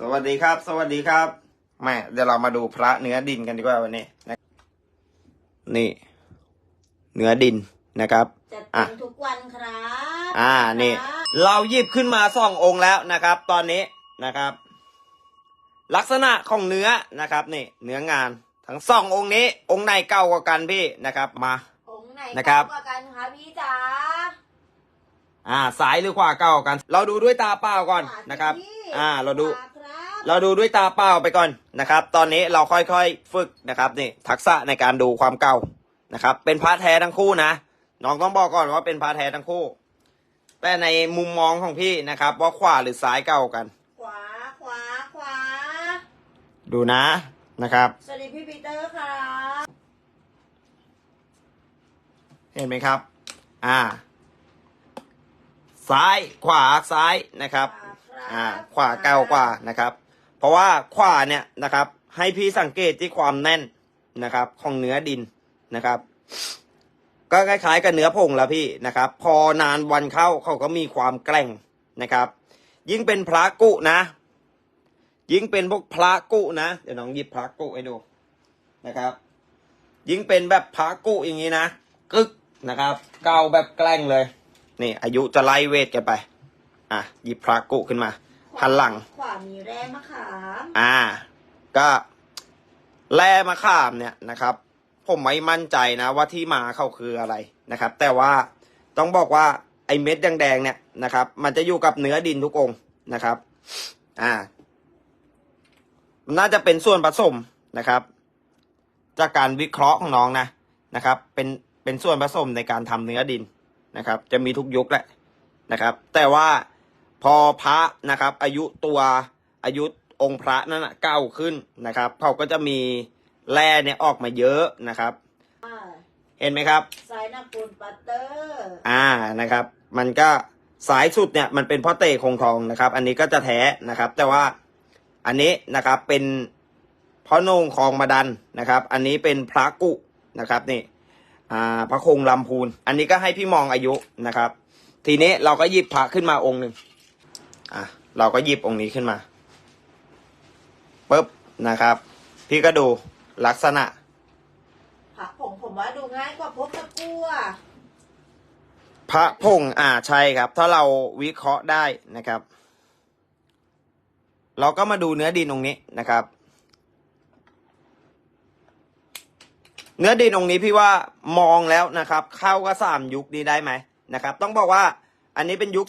สวัสดีครับ สวัสดีครับแม่เดี๋ยวเรามาดูพระเนื้อดินกันดีกว่าวันนี้นะนี่ เนื้อดินนะครับจัดอะเต็มทุกวันครับอ่านี่ครับเราหยิบขึ้นมาสององค์แล้วนะครับ ตอนนี้นะครับ ลักษณะของเนื้อนะครับ นี่ เนื้องานทั้งสององค์นี้ องค์ไหนเก่ากว่ากันพี่นะครับ มาองค์ไหนนะครับเก่ากว่ากันคะพี่จ๋า อ่าซ้ายหรือขวาเก่ากว่ากัน เราดูด้วยตาเปล่าก่อนขวาสินะครับพี่อ่าเราดูขวครับเราดูด้วยตาเปล่าไปก่อนนะครับ ตอนนี้เราค่อยๆฝึกนะครับนี่ทักษะในการดูความเก่านะครับ เป็นพระแท้ทั้งคู่นะน้องต้องบอกก่อนว่าเป็นพระแท้ทั้งคู่ แต่ในมุมมองของพี่นะครับ ว่าขวาหรือซ้ายเก่ากัน ขวาขวาขวาดูนะนะครับสวัสดีพี่ปีเตอร์ครับเห็นไหมครับ อ่า ซ้ายขวาซ้ายนะครับขวาครับอ่าขวาเก่ากว่านะครับ เพราะว่าขวาเนี่ยนะครับ ให้พี่สังเกตที่ความแน่นนะครับ ของเนื้อดินนะครับ ก็คล้ายๆกับเนื้อผงแล้วพี่นะครับ พอนานวันเข้าเขาก็มีความแกร่งนะครับ ยิ่งเป็นพระกุนะ ยิ่งเป็นพวกพระกุนะเดี๋ยวน้องหยิบพระกุให้ดูนะครับ ยิ่งเป็นแบบพระกุอย่างนี้นะกึกนะครับ เก่าแบบแกล้งเลย นี่ อายุจะไล่เวทกันไป อะหยิบพระกุขึ้นมาหันหลัง ขวามีแร่มะขามอ่า ก็แร่มะขามเนี่ยนะครับ ผมไม่มั่นใจนะว่าที่มาเขาคืออะไรนะครับ แต่ว่าต้องบอกว่าไอ้เม็ดแดงๆเนี่ยนะครับ มันจะอยู่กับเนื้อดินทุกองค์นะครับ อ่า น่าจะเป็นส่วนผสมนะครับ จากการวิเคราะห์ของน้องนะนะครับ เป็นเป็นส่วนผสมในการทำเนื้อดิน นะครับ จะมีทุกยุคแหละนะครับ แต่ว่าพอพระนะครับ อายุตัวอายุองค์พระนั้นนะเก่าขึ้นนะครับเขาก็จะมีแร่เนี่ยออกมาเยอะนะครับอ่าเห็นไหมครับ สายนักบุญปัตเตอร์อ่านะครับ มันก็สายสุดเนี่ยมันเป็นพ่อเตะคงทองนะครับ อันนี้ก็จะแท้นะครับ แต่ว่าอันนี้นะครับเป็นพ่อโหนงคลองมาดันนะครับ อันนี้เป็นพระกุนะครับนี่ อ่าพระคงลำพูน อันนี้ก็ให้พี่มองอายุนะครับ ทีนี้เราก็หยิบพระขึ้นมาองค์หนึ่งอะเราก็หยิบองค์นี้ขึ้นมาปุ๊บนะครับ พี่ก็ดูลักษณะผักผมผมว่าดูง่ายกว่าพวกตะกั่วพระพงษ์อ่าใช่ครับ ถ้าเราวิเคราะห์ได้นะครับ เราก็มาดูเนื้อดินตรงนี้นะครับ เนื้อดินตรงนี้พี่ว่ามองแล้วนะครับ เข้าก็สามยุคนี้ได้ไหมนะครับ ต้องบอกว่าอันนี้เป็นยุค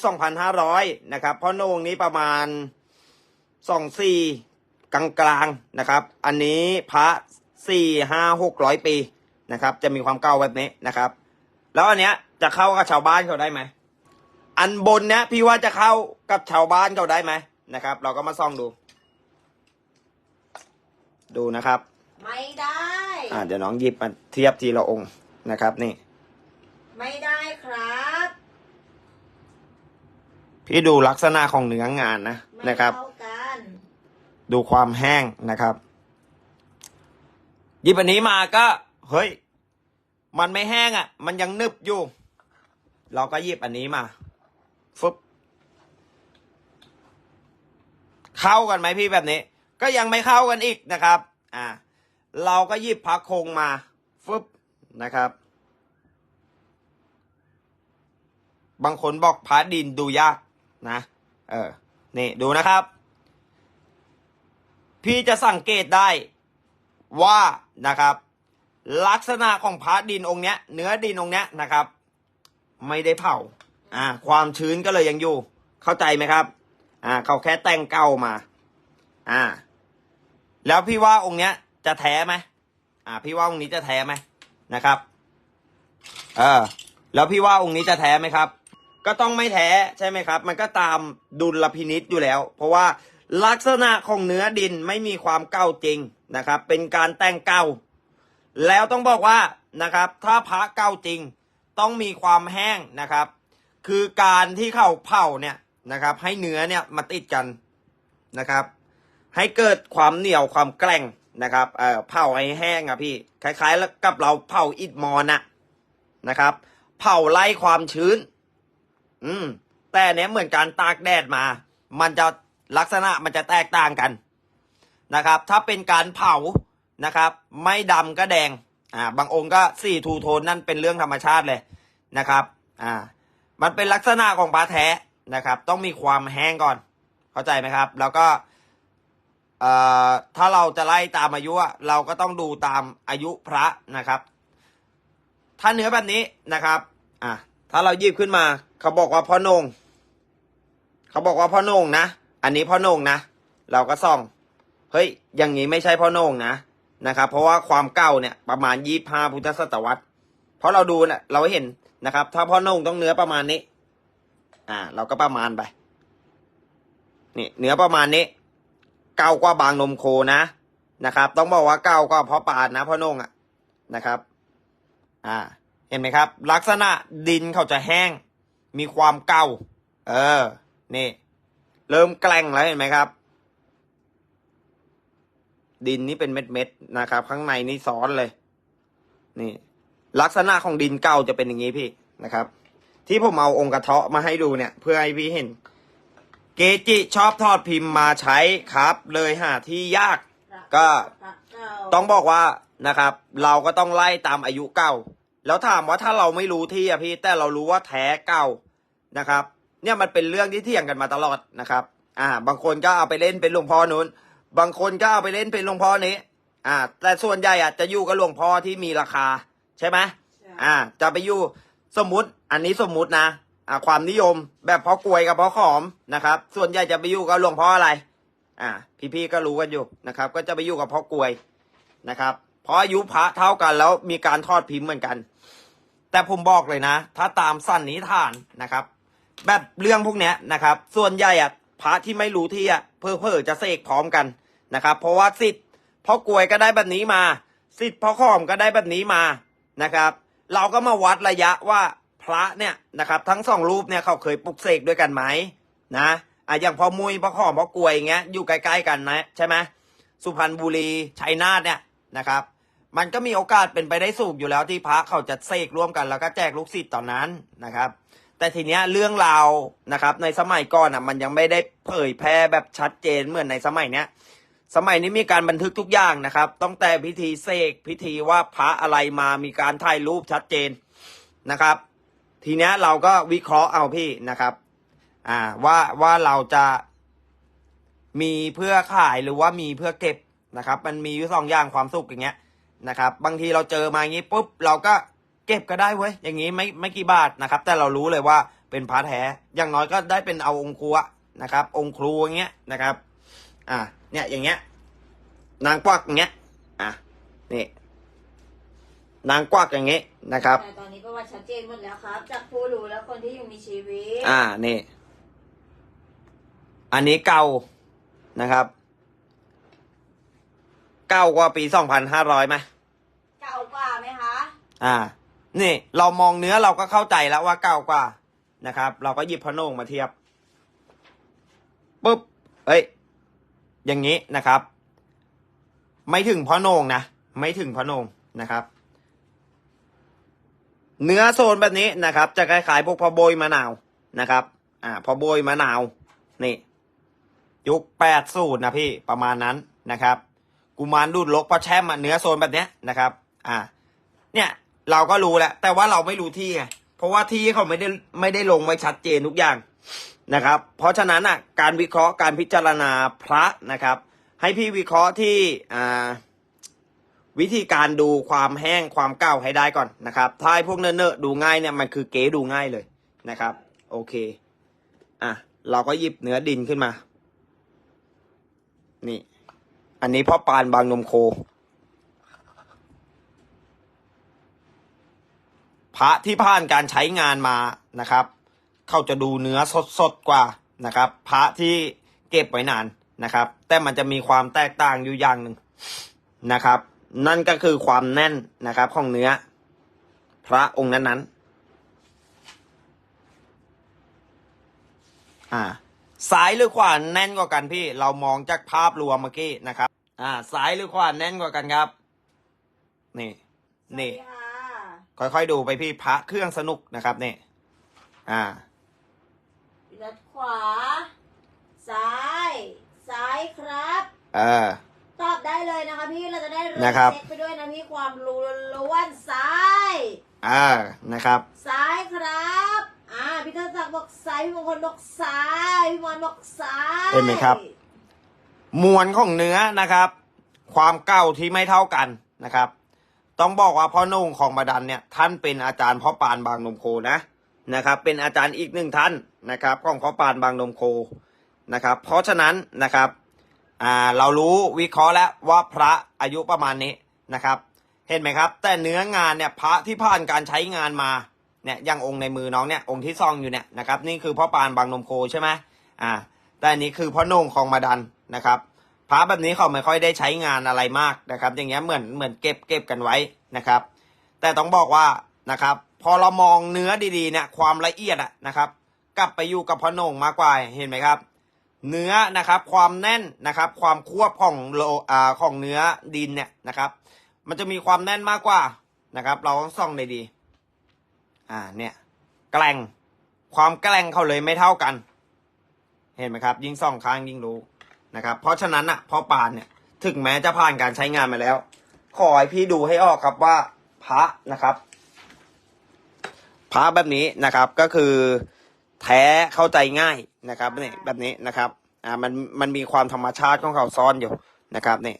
2,500 นะครับ เพราะโหนงนี้ประมาณ 24 กลางกลางๆนะครับ อันนี้พระ 4 5 600 ปีนะครับ จะมีความเก่าแบบนี้นะครับ แล้วอันเนี้ยจะเข้ากับชาวบ้านเขาได้ไหม อันบนเนี้ยพี่ว่าจะเข้ากับชาวบ้านเขาได้ไหมนะครับ เราก็มาส่องดู ดูนะครับ ไม่ได้ อ่าเดี๋ยวน้องหยิบมาเทียบทีละองค์นะครับ นี่ ไม่ได้ครับ พี่ดูลักษณะของเนื้องานนะไม่นะครับ เท่ากันดูความแห้งนะครับหยิบอันนี้มาก็ เฮ้ย มันไม่แห้งอะ่ะ มันยังนึบอยู่ เราก็หยิบอันนี้มาฟึบเข้ากันไหมพี่แบบนี้ ก็ยังไม่เข้ากันอีกนะครับ อ่า เราก็หยิบพักโคงมาฟึบนะครับ บางคนบอกพระดินดูยากนะ เออ นี่ดูนะครับ พี่จะสังเกตได้ว่านะครับ ลักษณะของพระดินองค์เนี้ย เนื้อดินองค์เนี้ยนะครับ ไม่ได้เผาอ่า ความชื้นก็เลยยังอยู่ เข้าใจไหมครับ อ่า เขาแค่แต่งเก้ามา อ่า แล้วพี่ว่าองค์เนี้ย จะแท้ไหมอ่า พี่ว่าองค์นี้จะแท้ไหมนะครับ เออ แล้วพี่ว่าองค์นี้จะแท้ไหมครับ ก็ต้องไม่แท้ใช่ไหมครับ มันก็ตามดุลพินิษอยู่แล้ว เพราะว่าลักษณะของเนื้อดินไม่มีความเก่าจริงนะครับ เป็นการแต่งเก่า แล้วต้องบอกว่านะครับ ถ้าพระเก่าจริง ต้องมีความแห้งนะครับ คือการที่เขาเผาเนี่ยนะครับ ให้เนื้อเนี่ยมาติดกันนะครับ ให้เกิดความเหนียวความแกร่ง นะครับเอ่อเผาให้แห้งอะพี่ คล้ายๆ กับเราเผาอิฐมอนอะนะครับ เผาไล่ความชื้น อืม แต่เนี้ยเหมือนการตากแดดมา มันจะลักษณะมันจะแตกต่างกันนะครับ ถ้าเป็นการเผานะครับ ไม่ดำก็แดง อ่า บางองค์ก็สี่ทูโทนนั่นเป็นเรื่องธรรมชาติเลยนะครับ อ่า มันเป็นลักษณะของพระแท้นะครับ ต้องมีความแห้งก่อน เข้าใจไหมครับ แล้วก็ ถ้าเราจะไล่ตามอายุอะเราก็ต้องดูตามอายุพระนะครับ ถ้าเนื้อแบบนี้นะครับอะถ้าเราหยิบขึ้นมา เขาบอกว่าพ่อนงเขาบอกว่าพ่อนงนะ อันนี้พ่อนงนะ เราก็ส่อง เฮ้ย อย่างนี้ไม่ใช่พ่อนงนะนะครับ เพราะว่าความเก่าเนี่ยประมาณยี่ห้าพุทธศตวรรษ เพราะเราดูเนี่ยเราเห็นนะครับ ถ้าพ่อนงต้องเนื้อประมาณนี้ อ่า เราก็ประมาณไป นี่เนื้อประมาณนี้ เก่ากว่าบางนมโคนะนะครับ ต้องบอกว่าเก่ากว่าเพราะปาดนะพ่อโหนงอะนะครับ อ่า เห็นไหมครับ ลักษณะดินเขาจะแห้ง มีความเก่า เออ นี่ เริ่มแกล้งแล้วเห็นไหมครับ ดินนี่เป็นเม็ดๆนะครับ ข้างในนี่ซ้อนเลย นี่ ลักษณะของดินเก่าจะเป็นอย่างนี้พี่นะครับ ที่ผมเอาองค์กระเทาะมาให้ดูเนี่ย เพื่อให้พี่เห็น เกจิชอบทอดพิมพ์มาใช้ครับ เลยหาที่ยาก ก็พระเก่าต้องบอกว่านะครับ เราก็ต้องไล่ตามอายุเก่า แล้วถามว่าถ้าเราไม่รู้ที่อะพี่ แต่เรารู้ว่าแท้เก่านะครับ เนี่ยมันเป็นเรื่องที่เถียงกันมาตลอดนะครับ อ่า บางคนก็เอาไปเล่นเป็นหลวงพ่อนู้น บางคนก็เอาไปเล่นเป็นหลวงพ่อนี้ อ่า แต่ส่วนใหญ่อะจะอยู่กับหลวงพ่อที่มีราคา ใช่ไหมใช่อ่า จะไปอยู่สมมติ อันนี้สมมุตินะ อ่าความนิยมแบบพ่อกลวยกับพ่อขอมนะครับ ส่วนใหญ่จะไปอยู่กับหลวงพ่ออะไร อ่า พี่ๆก็รู้กันอยู่นะครับ ก็จะไปอยู่กับพ่อกลวยนะครับ เพราะอายุพระเท่ากันแล้วมีการทอดพิมพ์เหมือนกัน แต่ผมบอกเลยนะ ถ้าตามสั้นนิทานนะครับ แบบเรื่องพวกเนี้ยนะครับ ส่วนใหญ่อะพระที่ไม่รู้ที่อะเพอเพอจะเสกพร้อมกันนะครับ เพราะว่าสิทธิ์พ่อกลวยก็ได้แบบนี้มา สิทธิ์พ่อขอมก็ได้แบบนี้มานะครับ เราก็มาวัดระยะว่า พระเนี่ยนะครับ ทั้งสองรูปเนี่ยเขาเคยปลุกเสกด้วยกันไหมนะอะอย่างพ่อมุยพ่อขอมพ่อกลวยอย่างเงี้ยอยู่ใกล้ๆกันนะใช่ไหมสุพรรณบุรีชัยนาทเนี่ยนะครับ มันก็มีโอกาสเป็นไปได้สูงอยู่แล้วที่พระเขาจะเสกร่วมกันแล้วก็แจกลูกศิษย์ตอนนั้นนะครับ แต่ทีเนี้ยเรื่องราวนะครับ ในสมัยก่อนอะมันยังไม่ได้เผยแพร่แบบชัดเจนเหมือนในสมัยเนี้ยสมัยนี้มีการบันทึกทุกอย่างนะครับตั้งแต่พิธีเสกพิธีว่าพระอะไรมามีการถ่ายรูปชัดเจนนะครับ ทีเนี้ยเราก็วิเคราะห์เอาพี่นะครับ อ่าว่าว่าเราจะมีเพื่อขายหรือว่ามีเพื่อเก็บนะครับ มันมีอยู่สองอย่างความสุขอย่างเงี้ยนะครับ บางทีเราเจอมาอย่างงี้ปุ๊บเราก็เก็บก็ได้เว้ยอย่างงี้ไม่ไม่กี่บาทนะครับ แต่เรารู้เลยว่าเป็นพระแท้อย่างน้อยก็ได้เป็นเอาองครูอะนะครับ องค์ครูอย่างเงี้ยนะครับ อ่าเนี่ยอย่างเงี้ยนางกวักอย่างเงี้ยอะนี่ นางกวักอย่างเงี้ยนะครับ แต่ตอนนี้ประวัติชัดเจนหมดแล้วครับ จากผู้รู้และคนที่ยังมีชีวิต อ่านี่ อันนี้เก่านะครับ เก่ากว่าปีสองพันห้าร้อยไหมเก่ากว่าไหมคะ อ่า นี่ เรามองเนื้อเราก็เข้าใจแล้วว่าเก่ากว่านะครับ เราก็หยิบพะโหนงมาเทียบปุ๊บเอ้ย อย่างนี้นะครับ ไม่ถึงพะโหนงนะ ไม่ถึงพะโหนงนะครับ เนื้อโซนแบบนี้นะครับ จะคล้ายๆพวกพอโบยมะนาวนะครับ อ่า พอโบยมะนาว นี่ ยุคแปดสูตรนะพี่ประมาณนั้นนะครับกุมารดูดลกพระแช่มอะเนื้อโซนแบบเนี้ยนะครับ อ่า เนี่ยเราก็รู้แล้ว แต่ว่าเราไม่รู้ที่ไงเพราะว่าที่เขาไม่ได้ไม่ได้ลงไว้ชัดเจนทุกอย่างนะครับ เพราะฉะนั้นอะการวิเคราะห์การพิจารณาพระนะครับ ให้พี่วิเคราะห์ที่อ่า วิธีการดูความแห้งความเก่าให้ได้ก่อนนะครับถ้าพวกเนอะๆดูง่ายเนี่ยมันคือเก๋ดูง่ายเลยนะครับ โอเคอะเราก็หยิบเนื้อดินขึ้นมา นี่ อันนี้พ่อปานบางนมโค พระที่ผ่านการใช้งานมานะครับ เขาจะดูเนื้อสดๆกว่านะครับ พระที่เก็บไว้นานนะครับ แต่มันจะมีความแตกต่างอยู่อย่างหนึ่งนะครับ นั่นก็คือความแน่นนะครับของเนื้อ พระองค์นั้นๆอ่าซ้ายหรือขวาแน่นกว่ากันพี่ เรามองจากภาพรวมเมื่อกี้นะครับ อ่าซ้ายหรือขวาแน่นกว่ากันครับ นี่ นี่สวัสดีค่ะค่อยๆดูไปพี่พระเครื่องสนุกนะครับนี่ อ่าด้านขวา ซ้าย นะครับ เช็คไปด้วยนะพี่ความรู้ล้วนๆซ้ายอ่านะครับ ซ้ายครับอ่าพี่เทิดศักดิ์บอกซ้ายพี่มงคลบอกซ้ายพี่มอนบอกซ้ายเห็นไหมครับ มวลของเนื้อนะครับ ความเก่าที่ไม่เท่ากันนะครับ ต้องบอกว่าพ่อนุ่งของบาดันเนี่ยท่านเป็นอาจารย์พ่อปานบางนมโคนะนะครับ เป็นอาจารย์อีกหนึ่งท่านนะครับของพ่อปานบางนมโคนะครับ เพราะฉะนั้นนะครับ อ่าเรารู้วิเคราะห์แล้วว่าพระอายุประมาณนี้นะครับ เห็นไหมครับ แต่เนื้องานเนี่ยพระที่ผ่านการใช้งานมาเนี่ยย่างองค์ในมือน้องเนี่ยองค์ที่ซองอยู่เนี่ยนะครับนี่คือพ่อปานบางนมโคใช่ไหมอ่าแต่อันนี้คือพ่อโหน่งของมาดันนะครับพระแบบนี้เขาไม่ค่อยได้ใช้งานอะไรมากนะครับ อย่างเงี้ยเหมือนเหมือนเก็บเก็บกันไว้นะครับ แต่ต้องบอกว่านะครับ พอเรามองเนื้อดีๆเนี่ยความละเอียดอะนะครับ กลับไปอยู่กับพ่อโหน่งมากกว่าเห็นไหมครับ เนื้อนะครับ ความแน่นนะครับ ความควบของโลอ่าของเนื้อดินเนี่ยนะครับ มันจะมีความแน่นมากกว่านะครับ เราต้องส่องได้ดี อ่าเนี่ยแกล่งความแกล่งเขาเลยไม่เท่ากัน เห็นไหมครับ ยิ่งส่องค้างยิ่งรู้นะครับ เพราะฉะนั้นอะพ่อปานเนี่ยถึงแม้จะผ่านการใช้งานมาแล้ว ขอให้พี่ดูให้ออกครับว่าพระนะครับ พระแบบนี้นะครับก็คือ แท้เข้าใจง่ายนะครับนี่แบบนี้นะครับอ่ามันมันมีความธรรมชาติของเขาซ่อนอยู่นะครับนี่